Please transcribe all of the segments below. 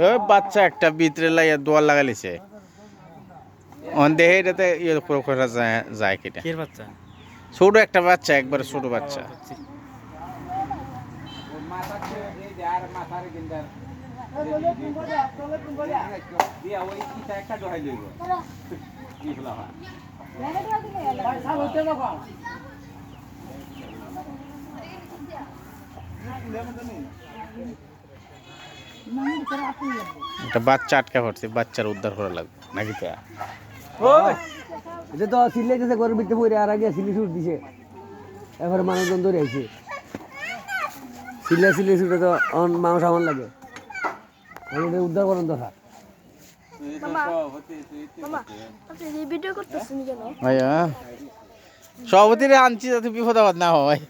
ওই বাচ্চা একটা ভিতরে লাইয়া দোয়ার লাগালিছে অন দেহে এটাতে ইয়ে করে করা যায় যায় কেটে কির বাচ্চা ছোট একটা বাচ্চা একবারে ছোট বাচ্চা একটা বাচ্চা আটকা পড়ছে বাচ্চার উদ্ধার করা লাগবে নাকি তা? এটা তো সিলে গেছে ঘরের ভিতরে পড়ে আর আগে সিলি শুট দিছে। এবারে মানুষজন ধরে আইছে। সিলে সিলে শুটে তো অন মানুষ আমার লাগে। এটা উদ্ধার করেন দরকার ভাইয়া সভাপতিরে আনছি যাতে বিপদ আপদ না হয়।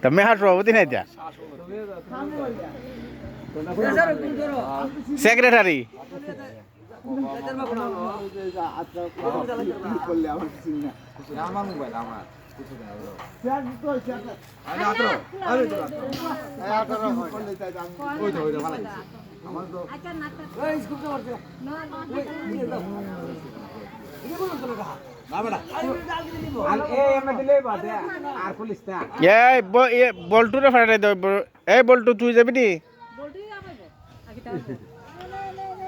তা মেহার সভাপতি নাই দিয়া সেক্রেটারি এই ব- এ বল্টুরে দাও এই বল্টু তুই যাবি নি?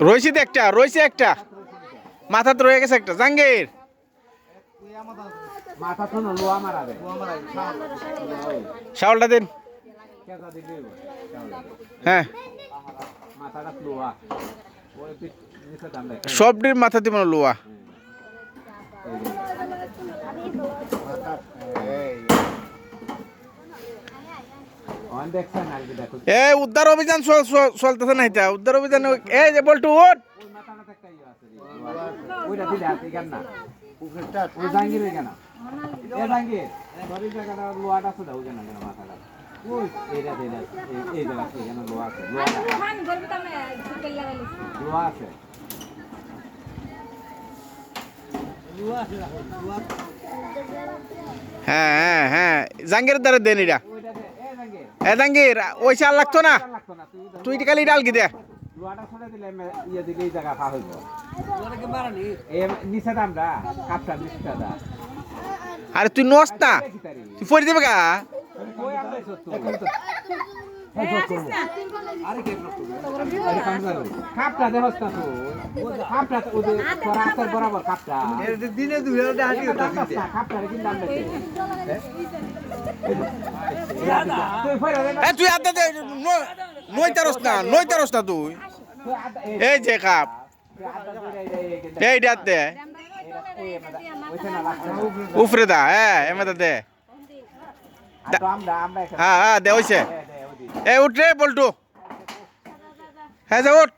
রয়েছে তো একটা, রয়েছে একটা। মাথাতে রয়ে গেছে একটা জাঙ্গির শাওলটা দিন। হ্যাঁ। সবটির মাথা দিব লোয়া। এই উদ্ধার অভিযান চল- চল- চলতেছে না এটা। উদ্ধার অভিযান এই যে বল্টু ইয়ে আছে হ্যাঁ হ্যাঁ হ্যাঁ। জাঙ্গির দ্বারা দেন এটা। এ জাঙ্গির ওই চাল লাগতো না? তুই খালি ডাল কি দে। আরে তুই নস না। তুই পড়ে দেবে গা? তুই আদা দে নই তারস না নই তারস না তুই। এই যে কাপ এই দে। উফরে দা হ্যাঁ এমে দে। হ্যাঁ হ্যাঁ দে হইছে। এই উঠ রে বল্টু। হ্যাঁ যা উঠ।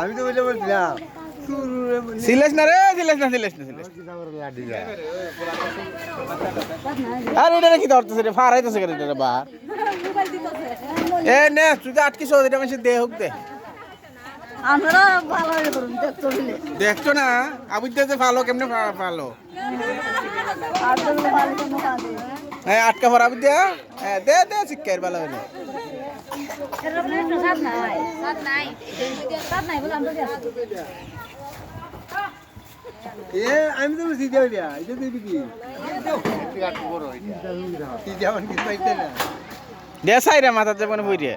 আমি তো বলে বলছিলাম। সিলেস না রে সিলেস না সিলেস না সিলেস আরে এটা কি ধরতেছে রে ফারাইতেছে কেন এটা বার এ নে তুই তো আটকে চৌধুরী মানুষের দেহ হোক দে। আমরা ভালো হয়ে করুন দেখতে হইলে দেখছ না আবু যে ভালো কেমনে ভালো? হ্যাঁ আটকা ভরা আবু দিয়া হ্যাঁ দে দে শিক্ষার ভালো হইলে সাত নাই। সাত নাই। সাত নাই বলে আমরা এ আমি তো দিয়া এটা দিবি কি কি যেমন কি? পাইতে না দে সাইরে মাথার যাব না। বইরে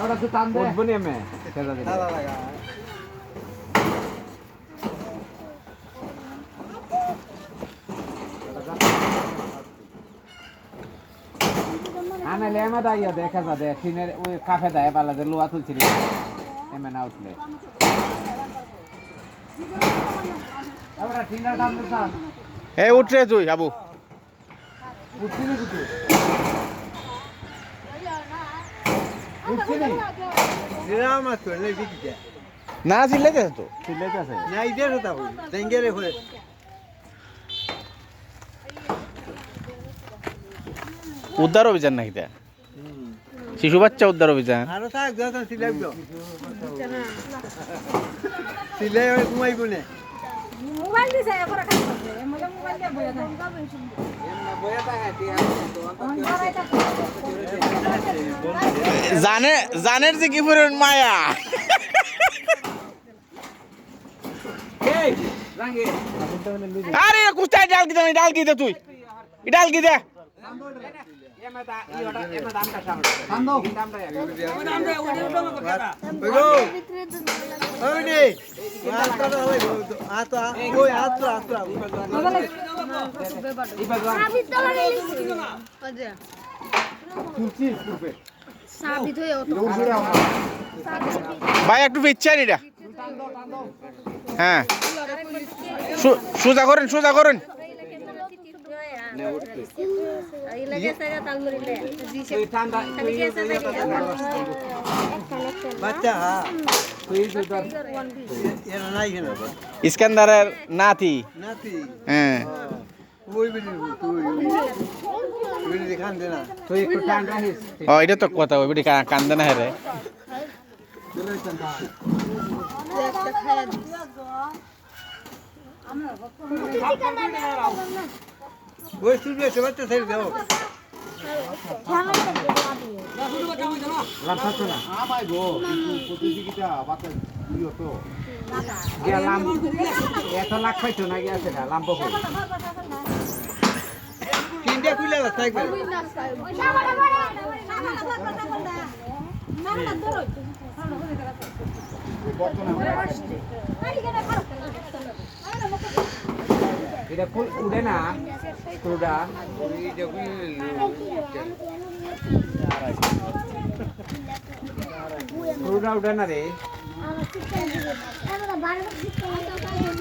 ওরা তো টান দে উঠবো নি আমি দিলে দাইয়া দেখা যা দে টিনের ওই কাফে দায় পালা যে লোয়া তুলছিল এমে না উঠলে আমরা টিনের দাম দিতাম এ উঠরে তুই আবু উঠছি নি উঠছি নি আছে না তো। ইদে বল জেঙ্গেরে হয়ে। উদ্ধার অভিযান নাকি তা শিশু বাচ্চা উদ্ধার অভিযান। জানে জানের যে কি পরিমাণ মায়া। আরে কোথায় ডাল কি দে ডাল কি দে তুই। ই ডাল কি দে? ভাই একটু পিচ্ছেন এটা হ্যাঁ। সোজা করেন সোজা করেন। ইস্কান্দারের নাতি নাতি হ্যাঁ ও এটা তো কথা ওই বেটি কান্দে না হেরে ওই এসে বাচ্চা ছেড়ে দাও। লাম্পা না? গেলাম এত লাখ পাইছো না গিয়া সেটা কই তিনটা খুলে এটা উড়ে না। ক্রুডা ক্রুডা উঠে না রে?